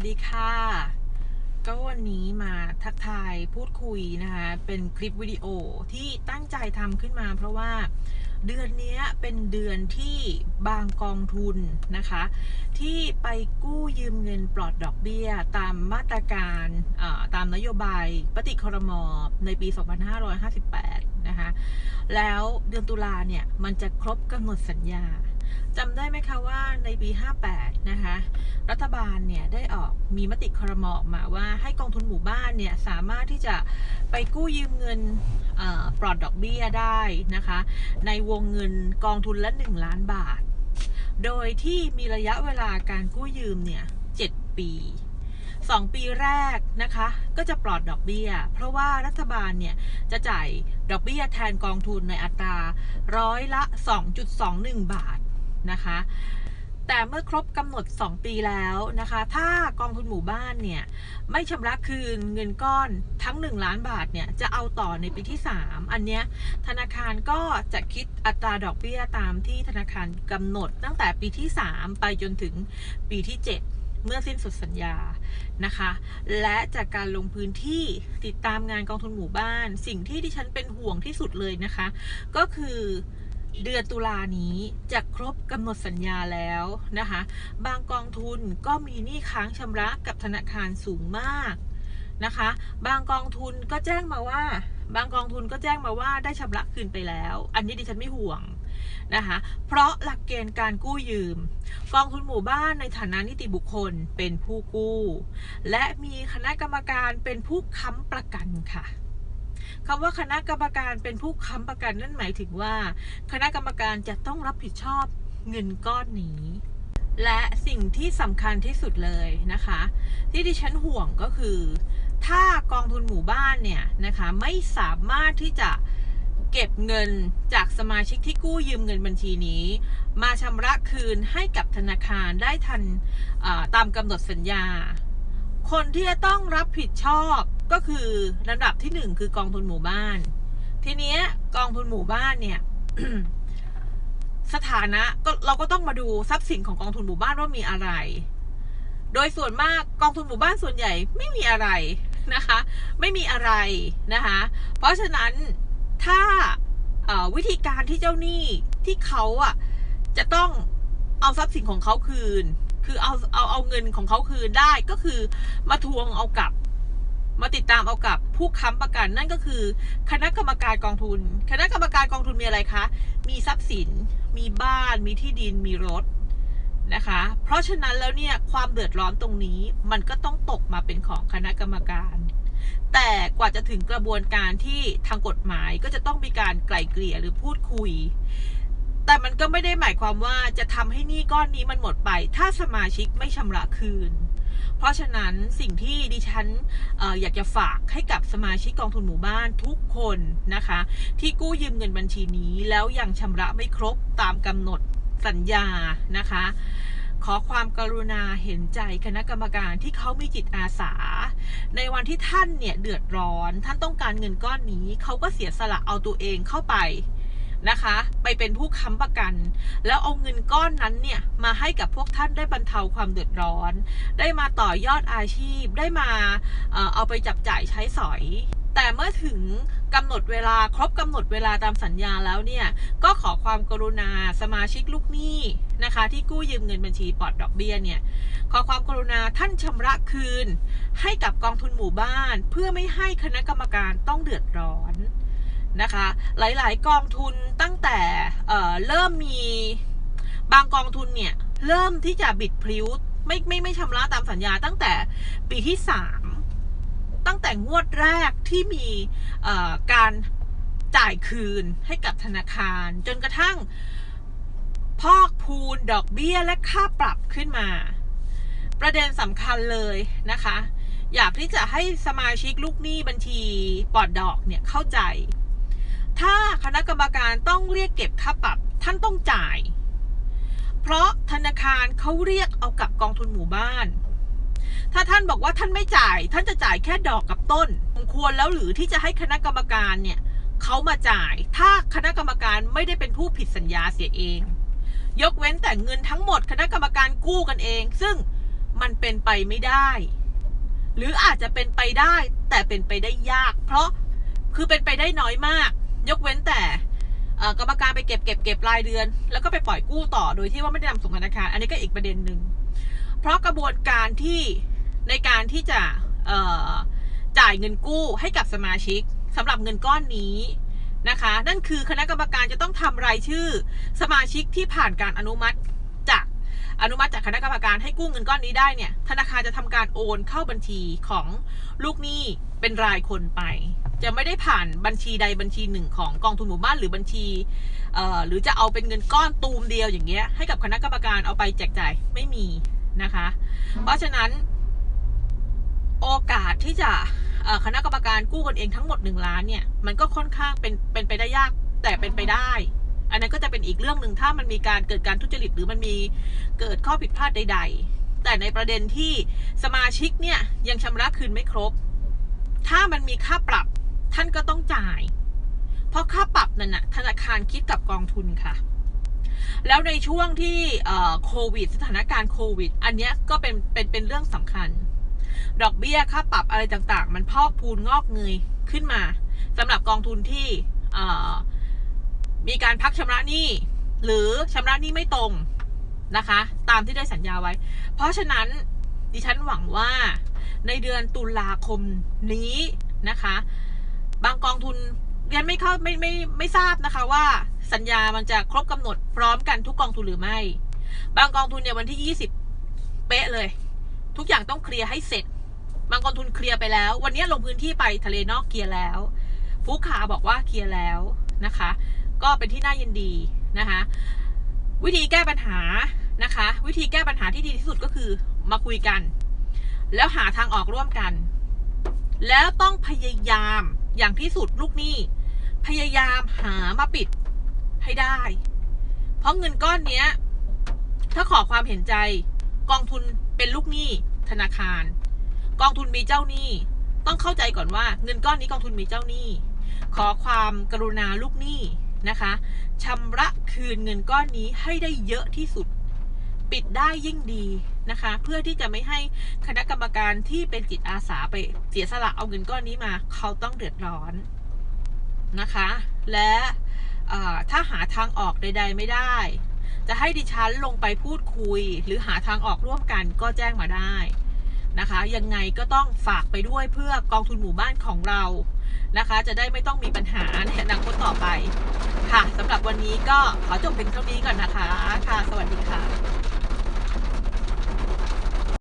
วัสดีค่ะ ก็วันนี้มาทักทายพูดคุยนะคะ เป็นคลิปวิดีโอที่ตั้งใจทำขึ้นมา เพราะว่าเดือนนี้เป็นเดือนที่บางกองทุนนะคะ ที่ไปกู้ยืมเงินปลอดดอกเบี้ย ตามมาตรการตามนโยบายปฏิครมในปี 2558 นะคะ แล้วเดือนตุลาเนี่ย มันจะครบกำหนดสัญญาจำได้ไหมคะว่าในปี 58 นะคะรัฐบาลเนี่ยได้ออกมีมติครมออกมาว่าให้กองทุนหมู่บ้านเนี่ยสามารถที่จะไปกู้ยืมเงินปลอดดอกเบี้ยได้นะคะในวงเงินกองทุนละ 1 ล้านบาท โดยที่มีระยะเวลาการกู้ยืมเนี่ย7ปี 2 ปีแรกนะคะก็จะปลอดดอกเบี้ย เพราะว่ารัฐบาลเนี่ยจะจ่ายดอกเบี้ยแทนกองทุนในอัตราร้อยละ 2.21 บาทนะคะ แต่เมื่อครบกำหนด 2 ปีแล้วนะคะ ถ้ากองทุนหมู่บ้านเนี่ย ไม่ชำระคืนเงินก้อนทั้ง 1 ล้านบาทเนี่ย จะเอาต่อในปีที่ 3 อันเนี้ยธนาคารก็จะคิดอัตราดอกเบี้ยตามที่ธนาคารกำหนดตั้งแต่ปีที่ 3 ไปจนถึงปีที่ 7เมื่อสิ้นสุดสัญญา นะคะ และจากการลงพื้นที่ติดตามงานกองทุนหมู่บ้าน สิ่งที่ดิฉันเป็นห่วงที่สุดเลยนะคะ ก็คือ เดือนตุลานี้จะครบกำหนดสัญญาแล้วนะคะ บางกองทุนก็มีหนี้ค้างชำระกับธนาคารสูงมากนะคะ บางกองทุนก็แจ้งมาว่า บางกองทุนก็แจ้งมาว่าได้ชำระคืนไปแล้ว อันนี้ดิฉันไม่ห่วงนะคะ เพราะหลักเกณฑ์การกู้ยืม กองทุนหมู่บ้านในฐานะนิติบุคคลเป็นผู้กู้ และมีคณะกรรมการเป็นผู้ค้ำประกันค่ะ คำว่าคณะกรรมการเป็นผู้ค้ำประกันนั่นหมายถึงว่า คณะกรรมการจะต้องรับผิดชอบเงินก้อนนี้ และสิ่งที่สำคัญที่สุดเลยนะคะ ที่ดิฉันห่วงก็คือ ถ้ากองทุนหมู่บ้านเนี่ยนะคะไม่สามารถที่จะเก็บเงินจากสมาชิกที่กู้ยืมเงินบัญชีนี้ มาชำระคืนให้กับธนาคารได้ทันตามกำหนดสัญญา คนที่จะต้องรับผิดชอบก็คือระดับที่หนึ่งคือกองทุนหมู่บ้าน ทีนี้กองทุนหมู่บ้านเนี่ยสถานะก็เราก็ต้องมาดูทรัพย์สินของกองทุนหมู่บ้านว่ามีอะไร โดยส่วนมากกองทุนหมู่บ้านส่วนใหญ่ไม่มีอะไรนะคะ ไม่มีอะไรนะคะ เพราะฉะนั้นถ้าวิธีการที่เจ้าหนี้ที่เขาอะจะต้องเอาทรัพย์สินของเขาคืน คือเอาเอาเอาเงินของเขาคืนได้ก็คือมาทวงเอากลับ มาติดตามเอากับผู้ค้ำประกันนั่นก็คือ คณะกรรมการกองทุน คณะกรรมการกองทุนมีอะไรคะ มีทรัพย์สิน มีบ้าน มีที่ดิน มีรถนะคะ เพราะฉะนั้นแล้วเนี่ยความเดือดร้อนตรงนี้มันก็ต้องตกมาเป็นของคณะกรรมการ แต่กว่าจะถึงกระบวนการที่ทางกฎหมายก็จะต้องมีการไกล่เกลี่ยหรือพูดคุย แต่มันก็ไม่ได้หมายความว่าจะทำให้หนี้ก้อนนี้มันหมดไป ถ้าสมาชิกไม่ชำระคืน เพราะฉะนั้นสิ่งที่ดิฉันออยากจะฝากให้กับสมาชิกกองทุนหมู่บ้านทุกคนนะคะ ที่กู้ยืมเงินบัญชีนี้ แล้วยังชำระไม่ครบตามกำหนดสัญญานะคะ ขอความกรุณาเห็นใจคณะกรรมการที่เขามีจิตอาสา ในวันที่ท่านเนี่ยเดือดร้อน ท่านต้องการเงินก้อนนี้เขาก็เสียสละเอาตัวเองเข้าไป นะคะ ไปเป็นผู้ค้ำประกัน แล้วเอาเงินก้อนนั้นเนี่ยมาให้กับพวกท่านได้บรรเทาความเดือดร้อน ได้มาต่อยอดอาชีพ ได้มาเอาไปจับจ่ายใช้สอย แต่เมื่อถึงกำหนดเวลาครบกำหนดเวลาตามสัญญาแล้วเนี่ย ก็ขอความกรุณาสมาชิกลูกหนี้นะคะ ที่กู้ยืมเงินบัญชีปลอดดอกเบี้ยเนี่ยขอความกรุณาท่านชำระคืน ให้กับกองทุนหมู่บ้าน เพื่อไม่ให้คณะกรรมการต้องเดือดร้อน นะคะ หลายๆ กองทุนตั้งแต่เเริ่มมีบางกองทุนเนี่ย เริ่มที่จะบิดพลิ้วไม่ไม่ไม่ชำระตามสัญญาตั้งแต่ปีที่สามตั้งแต่งวดแรกที่มีการจ่ายคืนให้กับธนาคาร จนกระทั่งพอกพูนดอกเบี้ยและค่าปรับขึ้นมา ประเด็นสำคัญเลยนะคะ อยากที่จะให้สมาชิกลูกหนี้บัญชีปลอดดอกเนี่ยเข้าใจ ถ้าคณะกรรมการต้องเรียกเก็บค่าปรับท่านต้องจ่าย เพราะธนาคารเขาเรียกเอากับกองทุนหมู่บ้าน ถ้าท่านบอกว่าท่านไม่จ่าย ท่านจะจ่ายแค่ดอกกับต้นควรแล้วหรือที่จะให้คณะกรรมการเนี่ยเขามาจ่าย ถ้าคณะกรรมการไม่ได้เป็นผู้ผิดสัญญาเสียเอง ยกเว้นแต่เงินทั้งหมดคณะกรรมการกู้กันเอง ซึ่งมันเป็นไปไม่ได้ หรืออาจจะเป็นไปได้แต่เป็นไปได้ยาก เพราะคือเป็นไปได้น้อยมาก ยกเว้นแต่กรรมการไปเก็บเก็บเก็บรายเดือน แล้วก็ไปปล่อยกู้ต่อโดยที่ว่าไม่ได้นำส่งธนาคาร อันนี้ก็อีกประเด็นหนึ่งเพราะกระบวนการที่ในการที่จะจ่ายเงินกู้ให้กับสมาชิกสำหรับเงินก้อนนี้นะคะ นั่นคือคณะกรรมการจะต้องทำรายชื่อสมาชิกที่ผ่านการอนุมัติ อนุมัติจากคณะกรรมการให้กู้เงินก้อนนี้ได้เนี่ย ธนาคารจะทำการโอนเข้าบัญชีของลูกหนี้เป็นรายคนไป จะไม่ได้ผ่านบัญชีใดบัญชีหนึ่งของกองทุนหมู่บ้านหรือบัญชีเอ่อหรือจะเอาเป็นเงินก้อนตูมเดียวอย่างเงี้ยให้กับคณะกรรมการเอาไปแจกจ่ายไม่มีนะคะ เพราะฉะนั้นโอกาสที่จะเอ่อคณะกรรมการกู้กันเองทั้งหมดหนึ่งล้านเนี่ย มันก็ค่อนข้างเป็นเป็นไปได้ยากแต่เป็นไปได้ อันนั้นก็จะเป็นอีกเรื่องหนึ่งถ้ามันมีการเกิดการทุจริตหรือมันมีเกิดข้อผิดพลาดใด ๆ แต่ในประเด็นที่สมาชิกเนี่ยยังชำระคืนไม่ครบ ถ้ามันมีค่าปรับท่านก็ต้องจ่าย เพราะค่าปรับนั่นน่ะธนาคารคิดกับกองทุนค่ะ แล้วในช่วงที่โควิด สถานการณ์โควิด อันเนี้ยก็เป็นเป็นเป็นเรื่องสำคัญ ดอกเบี้ยค่าปรับอะไรต่างๆ มันพอกพูนงอกเงยขึ้นมาสำหรับกองทุนที่ มีการพักชำระหนี้หรือชำระหนี้ไม่ตรงนะคะ ตามที่ได้สัญญาไว้ เพราะฉะนั้นดิฉันหวังว่าในเดือนตุลาคมนี้นะคะ บางกองทุนยันไม่เข้าไม่ไม่ไม่ทราบนะคะว่าสัญญามันจะครบกำหนดพร้อมกันทุกกองทุนหรือไม่ บางกองทุนเนี่ยวันที่ 20 เป๊ะเลย ทุกอย่างต้องเคลียร์ให้เสร็จ บางกองทุนเคลียร์ไปแล้ว วันนี้ลงพื้นที่ไปทะเลนอกเคลียร์แล้ว ฟุกขาบอกว่าเคลียร์แล้วนะคะ ก็เป็นที่น่ายินดีนะคะ วิธีแก้ปัญหานะคะ วิธีแก้ปัญหาที่ดีที่สุดก็คือมาคุยกัน แล้วหาทางออกร่วมกัน แล้วต้องพยายามอย่างที่สุดลูกหนี้ พยายามหามาปิดให้ได้ เพราะเงินก้อนเนี้ย ถ้าขอความเห็นใจ กองทุนเป็นลูกหนี้ธนาคาร กองทุนมีเจ้าหนี้ต้องเข้าใจก่อนว่า เงินก้อนนี้กองทุนมีเจ้าหนี้ ขอความกรุณาลูกหนี้ นะคะชำระคืนเงินก้อนนี้ให้ได้เยอะที่สุด ปิดได้ยิ่งดีนะคะ เพื่อที่จะไม่ให้คณะกรรมการที่เป็นจิตอาสาไปเสียสละเอาเงินก้อนนี้มา เขาต้องเดือดร้อนนะคะ และถ้าหาทางออกใด ๆ ไม่ได้ จะให้ดิฉันลงไปพูดคุย หรือหาทางออกร่วมกันก็แจ้งมาได้นะคะ ยังไงก็ต้องฝากไปด้วยเพื่อกองทุนหมู่บ้านของเรา นะคะ จะได้ไม่ต้องมีปัญหาในอนาคตต่อไป ค่ะสำหรับวันนี้ก็ขอจบเพียงเท่านี้ก่อนนะคะ ค่ะ สวัสดีค่ะ